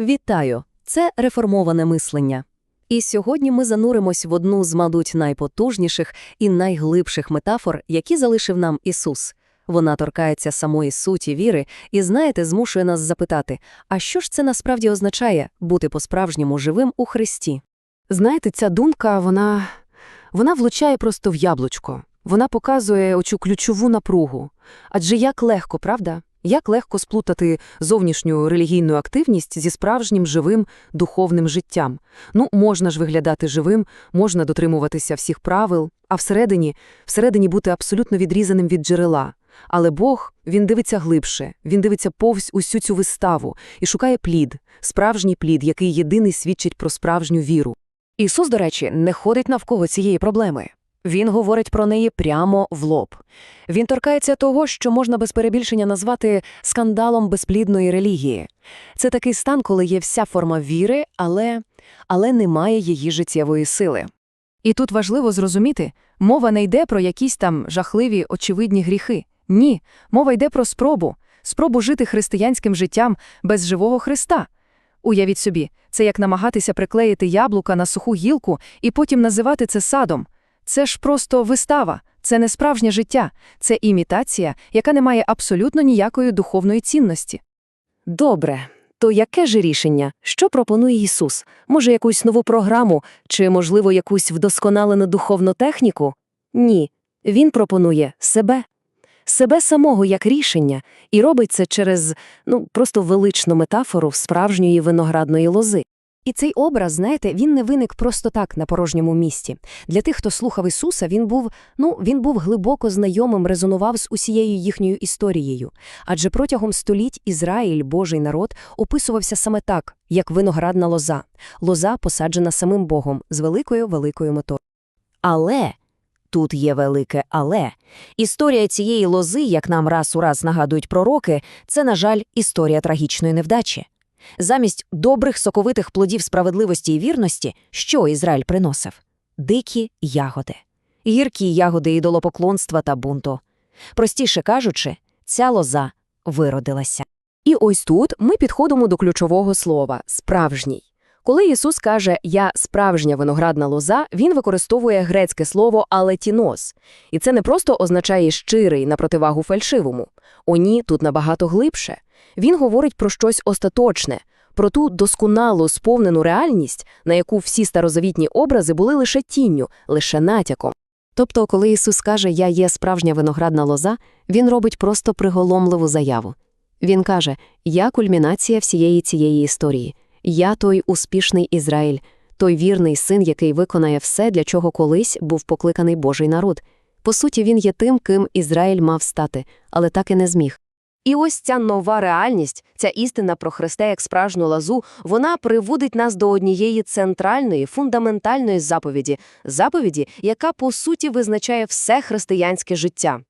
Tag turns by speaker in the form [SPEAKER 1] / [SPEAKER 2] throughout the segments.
[SPEAKER 1] Вітаю! Це реформоване мислення. І сьогодні ми зануримось в одну з, мабуть, найпотужніших і найглибших метафор, які залишив нам Ісус. Вона торкається самої суті віри і, знаєте, змушує нас запитати, а що ж це насправді означає бути по-справжньому живим у Христі?
[SPEAKER 2] Знаєте, ця думка, вона, вона влучає просто в яблучко. Вона показує оцю ключову напругу. Адже як легко, правда? Як легко сплутати зовнішню релігійну активність зі справжнім живим духовним життям. Ну, можна ж виглядати живим, можна дотримуватися всіх правил, а всередині, всередині бути абсолютно відрізаним від джерела. Але Бог, він дивиться глибше, він дивиться повз усю цю виставу і шукає плід, справжній плід, який єдиний свідчить про справжню віру.
[SPEAKER 1] Ісус, до речі, не ходить навколо цієї проблеми. Він говорить про неї прямо в лоб. Він торкається того, що можна без перебільшення назвати скандалом безплідної релігії. Це такий стан, коли є вся форма віри, але, але немає її життєвої сили.
[SPEAKER 3] І тут важливо зрозуміти, мова не йде про якісь там жахливі очевидні гріхи. Ні, мова йде про спробу, спробу жити християнським життям без живого Христа. Уявіть собі, це як намагатися приклеїти яблука на суху гілку і потім називати це садом. Це ж просто вистава, це не справжнє життя, це імітація, яка не має абсолютно ніякої духовної цінності.
[SPEAKER 1] Добре, то яке ж рішення? Що пропонує Ісус? Може, якусь нову програму чи, можливо, якусь вдосконалену духовну техніку? Ні, Він пропонує себе. Себе самого як рішення, і робить це через, ну, просто величну метафору справжньої виноградної лози.
[SPEAKER 4] І цей образ, знаєте, він не виник просто так на порожньому місці. Для тих, хто слухав Ісуса, він був, ну, він був глибоко знайомим, резонував з усією їхньою історією. Адже протягом століть Ізраїль, Божий народ, описувався саме так, як виноградна лоза. Лоза посаджена самим Богом з великою великою метою.
[SPEAKER 5] Але тут є велике але. Історія цієї лози, як нам раз у раз нагадують пророки, це, на жаль, історія трагічної невдачі. Замість добрих соковитих плодів справедливості і вірності, що Ізраїль приносив? Дикі ягоди, гіркі ягоди ідолопоклонства та бунту. Простіше кажучи, ця лоза виродилася.
[SPEAKER 1] І ось тут ми підходимо до ключового слова справжній. Коли Ісус каже Я справжня виноградна лоза, він використовує грецьке слово алетінос. І це не просто означає щирий на противагу фальшивому. О ні, тут набагато глибше. Він говорить про щось остаточне, про ту досконалу сповнену реальність, на яку всі старозавітні образи були лише тінню, лише натяком. Тобто, коли Ісус каже Я є справжня виноградна лоза, він робить просто приголомливу заяву. Він каже Я кульмінація всієї цієї історії. Я той успішний Ізраїль, той вірний син, який виконає все, для чого колись був покликаний Божий народ. По суті, він є тим, ким Ізраїль мав стати, але так і не зміг. І ось ця нова реальність, ця істина про Христа як справжню лазу, вона приводить нас до однієї центральної, фундаментальної заповіді, заповіді, яка по суті визначає все християнське життя.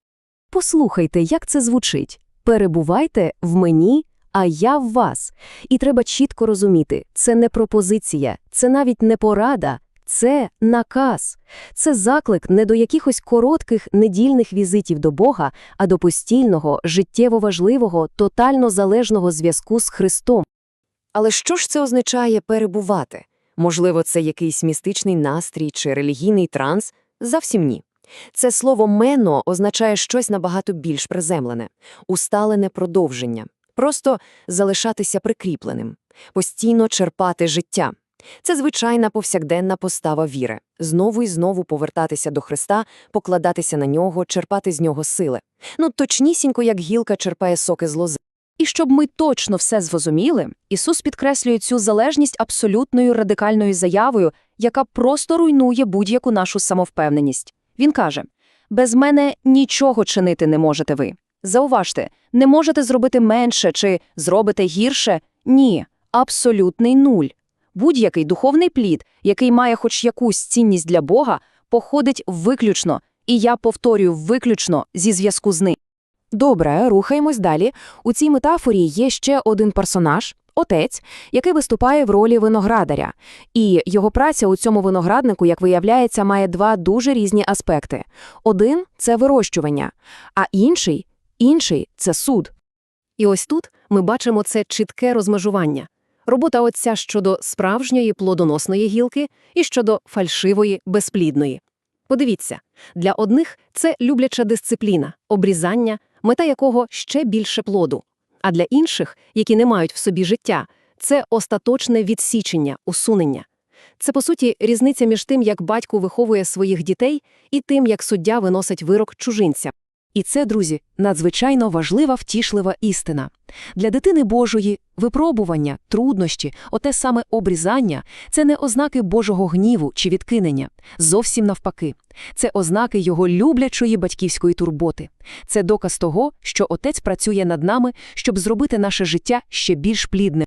[SPEAKER 1] Послухайте, як це звучить. Перебувайте в мені, а я в вас. І треба чітко розуміти, це не пропозиція, це навіть не порада, це наказ. Це заклик не до якихось коротких недільних візитів до Бога, а до постійного, життєво важливого, тотально залежного зв'язку з Христом. Але що ж це означає перебувати? Можливо, це якийсь містичний настрій чи релігійний транс? Завсім ні. Це слово мено означає щось набагато більш приземлене, усталене продовження. Просто залишатися прикріпленим, постійно черпати життя. Це звичайна повсякденна постава віри. Знову і знову повертатися до Христа, покладатися на нього, черпати з нього сили. Ну, точнісінько, як гілка черпає соки з лози. І щоб ми точно все зрозуміли, Ісус підкреслює цю залежність абсолютною радикальною заявою, яка просто руйнує будь-яку нашу самовпевненість. Він каже: без мене нічого чинити не можете ви. Зауважте, не можете зробити менше чи зробите гірше? Ні, абсолютний нуль. Будь-який духовний плід, який має хоч якусь цінність для Бога, походить виключно, і я повторюю виключно зі зв'язку з ним. Добре, рухаємось далі. У цій метафорі є ще один персонаж. Отець, який виступає в ролі виноградаря, і його праця у цьому винограднику, як виявляється, має два дуже різні аспекти: один це вирощування, а інший інший це суд. І ось тут ми бачимо це чітке розмежування.
[SPEAKER 6] Робота отця щодо справжньої плодоносної гілки і щодо фальшивої безплідної. Подивіться, для одних це любляча дисципліна, обрізання, мета якого ще більше плоду. А для інших, які не мають в собі життя, це остаточне відсічення, усунення. Це, по суті, різниця між тим, як батько виховує своїх дітей, і тим, як суддя виносить вирок чужинця.
[SPEAKER 2] І це, друзі, надзвичайно важлива втішлива істина. Для дитини Божої випробування, труднощі, оте саме обрізання – це не ознаки Божого гніву чи відкинення. Зовсім навпаки. Це ознаки його люблячої батьківської турботи. Це доказ того, що Отець працює над нами, щоб зробити наше життя ще більш плідним.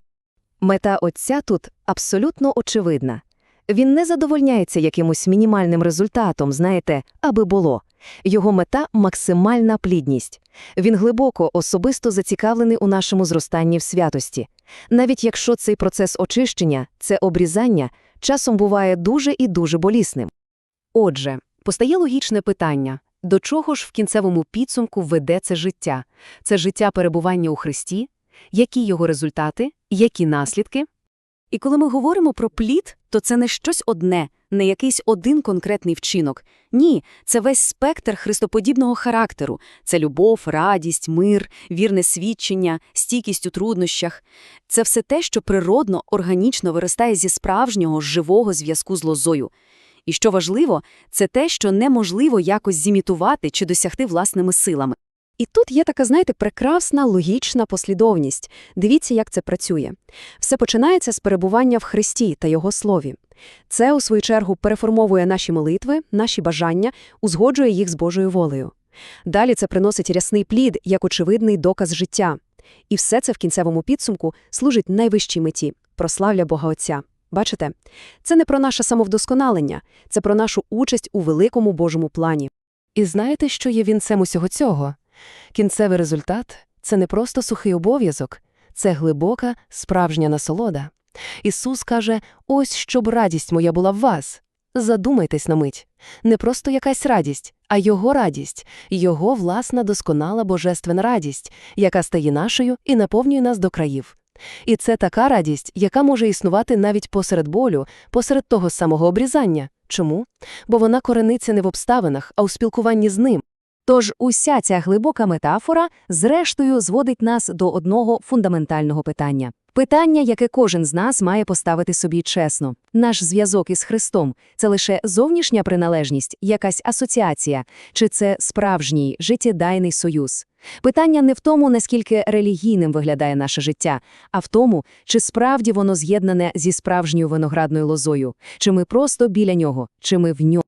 [SPEAKER 4] Мета отця тут абсолютно очевидна. Він не задовольняється якимось мінімальним результатом, знаєте, аби було. Його мета – максимальна плідність. Він глибоко, особисто зацікавлений у нашому зростанні в святості. Навіть якщо цей процес очищення, це обрізання, часом буває дуже і дуже болісним.
[SPEAKER 1] Отже, постає логічне питання. До чого ж в кінцевому підсумку веде це життя? Це життя перебування у Христі? Які його результати? Які наслідки?
[SPEAKER 7] І коли ми говоримо про плід, то це не щось одне, не якийсь один конкретний вчинок. Ні, це весь спектр христоподібного характеру. Це любов, радість, мир, вірне свідчення, стійкість у труднощах. Це все те, що природно, органічно виростає зі справжнього, живого зв'язку з лозою. І що важливо, це те, що неможливо якось зімітувати чи досягти власними силами.
[SPEAKER 4] І тут є така, знаєте, прекрасна логічна послідовність. Дивіться, як це працює. Все починається з перебування в Христі та Його Слові. Це, у свою чергу, переформовує наші молитви, наші бажання, узгоджує їх з Божою волею. Далі це приносить рясний плід, як очевидний доказ життя. І все це в кінцевому підсумку служить найвищій меті – прославля Бога Отця. Бачите? Це не про наше самовдосконалення, це про нашу участь у великому Божому плані.
[SPEAKER 2] І знаєте, що є вінцем усього цього? Кінцевий результат – це не просто сухий обов'язок, це глибока, справжня насолода. Ісус каже, ось щоб радість моя була в вас. Задумайтесь на мить. Не просто якась радість, а Його радість, Його власна досконала божественна радість, яка стає нашою і наповнює нас до країв. І це така радість, яка може існувати навіть посеред болю, посеред того самого обрізання. Чому? Бо вона корениться не в обставинах, а у спілкуванні з ним.
[SPEAKER 7] Тож уся ця глибока метафора зрештою зводить нас до одного фундаментального питання. Питання, яке кожен з нас має поставити собі чесно. Наш зв'язок із Христом – це лише зовнішня приналежність, якась асоціація, чи це справжній, життєдайний союз? Питання не в тому, наскільки релігійним виглядає наше життя, а в тому, чи справді воно з'єднане зі справжньою виноградною лозою, чи ми просто біля нього, чи ми в ньому.